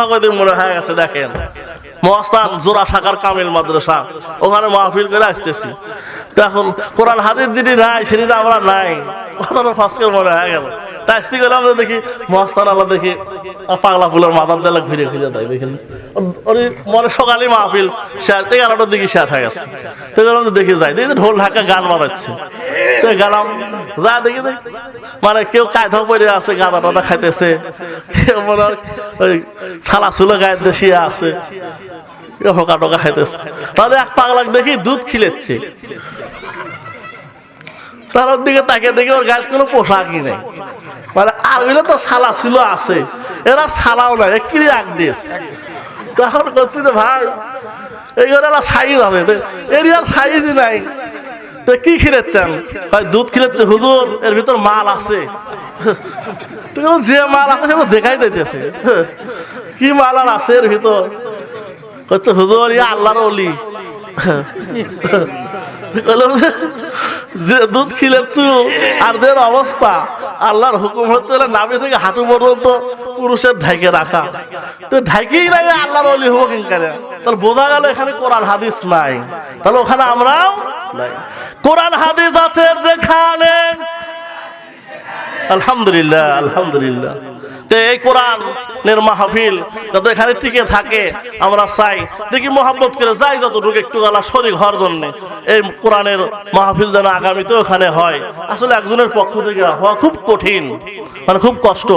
কথা মনে হয়ে গেছে, দেখেন। কামিল মাদ্রাসা, ওখানে মাহফিল করে আসতেছি। এখন কোরআন হাদিস যিনি নাই সেটি তো আমরা নাই। কথাটা ফাঁস মনে হয়ে গেল। আসতে করলাম যে দেখি, মহাস্থান আল্লাহ দেখি পাগলা ফুলের মাথার দেলা ঘুরে ঘুরে দেয়, দেখেন। মনে সকালে মাহফিল, শেষ এগারোটার দিকে শেষ হয়ে গেছে। তো যে দেখি যাই, দেখি ঢোল ঢাকা গান বানাচ্ছে তো গেলাম যা দেখি দেখি মানে কেউ কায়দা পরে আছে, গাঁদা টাদা খাইতেছে। কেউ মনে ওই থালা চুলো গায়ে দেশিয়া আছে। হোকা টোকা খাইতেছে। তাহলে এক পাগলাক দেখি দুধ খিলেচ্ছে। তার দিকে তাকে দেখি ওর গায়ে কোনো পোশাকই নেই। মানে আরবিলে তো সালা ছিল, আছে। এরা সালাও নাই একই রাগ দিয়েছে তখন করছি যে ভাই এইগুলো এরা সাইজ হবে। এরিয়ার সাইজই নাই। তো কি খিলেচ্ছেন? ভাই দুধ খিলেচ্ছে, হুজুর, এর ভিতর মাল আছে। যে মাল আছে, সে তো দেখাই দিতেছে। কি মাল আর আছে এর ভিতর? কচ্ছে হুজুর, ইয়া আল্লাহর অলি দুধ খিলেছু আর দের অবস্থা। আল্লাহর হুকুম হতে হলে থেকে হাঁটু পর্যন্ত পুরুষের ঢাকে রাখা। তো ঢাইকেই নাই আল্লাহর অলি হব কিনকারে তাহলে বোঝা গেল এখানে কোরআন হাদিস নাই। তাহলে ওখানে আমরাও কোরআন হাদিস আছে যেখানে আলহামদুলিল্লাহ আলহামদুলিল্লাহ। তো এই কোরআনের মাহফিল যাতে এখানে টিকে থাকে, আমরা চাই। দেখি মোহাম্মত করে যাই যতটুকু একটু গলা শরীর হওয়ার জন্য। এই কোরআনের মাহফিল যেন আগামীতেও এখানে হয়। আসলে একজনের পক্ষ থেকে হওয়া খুব কঠিন মানে খুব কষ্ট।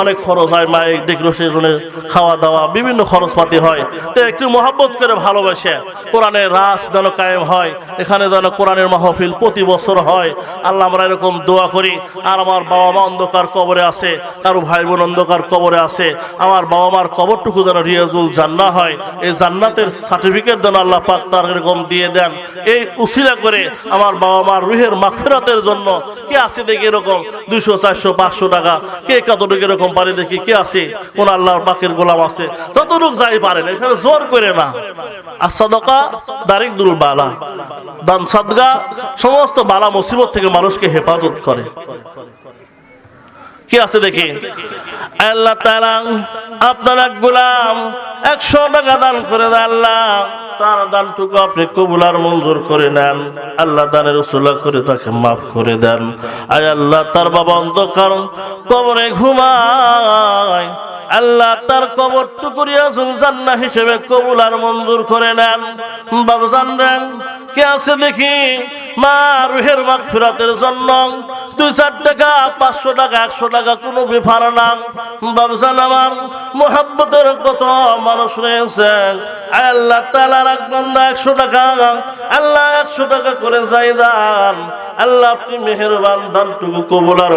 অনেক খরচ হয় মাইক ডেকোরেশনের খাওয়া দাওয়া বিভিন্ন খরচপাতি হয়। তো একটু মহাব্বত করে ভালোবাসে। কোরআনের রাস যেন কায়েম হয়, এখানে যেন কোরআনের মাহফিল প্রতি বছর হয়। আল্লাহ আমরা এরকম দোয়া করি। আর আমার বাবা মা অন্ধকার কবরে আছে কারও ভাই বোন অন্ধকার কবরে আছে। আমার বাবা মার কবরটুকু যেন রিয়াজুল জান্না হয়। এই জান্নাতের সার্টিফিকেট যেন আল্লাহ পাক তার এরকম দিয়ে দেন। এই উসিলা করে আমার বাবা মার রুহের মাগফিরাতের জন্য কে আছে দেখি এরকম? দুইশো, চারশো, পাঁচশো টাকা। কে কতটুকু এরকম পারে দেখি? কে আছে? কোন আল্লাহর পাকের গোলাম আছে? যতটুকু যাই পারেন, এখানে জোর করে না। আর সদকা দারিক দুল বালা। দান সদগা সমস্ত বালা মুসিবত থেকে মানুষকে হেফাজত করে। কি আছে দেখি? আল্লাহ তাআলা আপনার এক গোলাম, একশো টাকা দান করে আল্লাহ। তার দানটুকু আপনি কবুলার মঞ্জুর করে নেন। আল্লাহ দানের উসুলা করে তাকে মাফ করে দেন। আয় আল্লাহ, তার বাবা অন্ধকার, কবরে ঘুমায়। আল্লাহ তার কবর টুকুরিয়া জান্না হিসেবে কবুল আর মঞ্জুর করে নেন। বাবু জানবেন, কে আছে দেখি? মা রুহের মাগ ফেরাতের জন্য দুই চার টাকা, পাঁচশো টাকা, একশো টাকা, কোনো না। মানুষ আল্লাহ তালা একশো টাকা। আল্লাহ একশো টাকা করে দান। আল্লাহ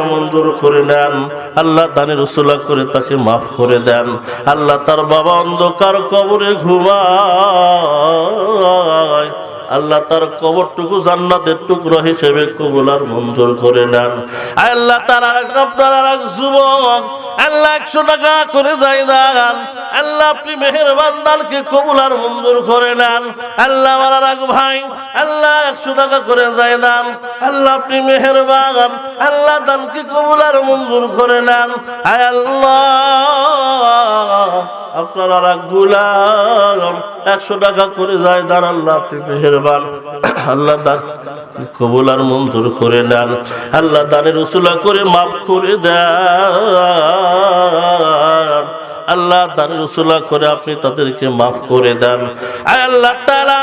মঞ্জুর করে নেন। আল্লাহ দানের উসুলা করে তাকে মাফ করে দেন। আল্লাহ তার বাবা অন্ধকার কবরে ঘুমায়। আল্লাহ তার কবরটুকু জান্নাতের টুকরো হিসেবে কবুল আর মঞ্জুর করে নেন। আল্লাহ তার আপনার এক যুবক, আল্লাহ একশো টাকা করে যাই দান। আল্লাহ আপনি মেহেরবান কবুল আর মঞ্জুর করে নেন। আল্লাহ আমার এক ভাই, আল্লাহ একশো টাকা করে যাই দান। আল্লাহ আপনি মেহেরবান, আল্লাহ দানকে কবুল আর মঞ্জুর করে নেন। আয় আল্লাহ, আপনার গুলাম একশো টাকা করে যায় দান আল্লাহ আপনি মেহেরবান। আল্লাহ দান কবুল আর মঞ্জুর করে দেন আল্লাহ দানের উসুলা করে মাফ করে দেন। আল্লাহ দানের উসুলা করে আপনি তাদেরকে মাফ করে দেন। আল্লাহ তাআলা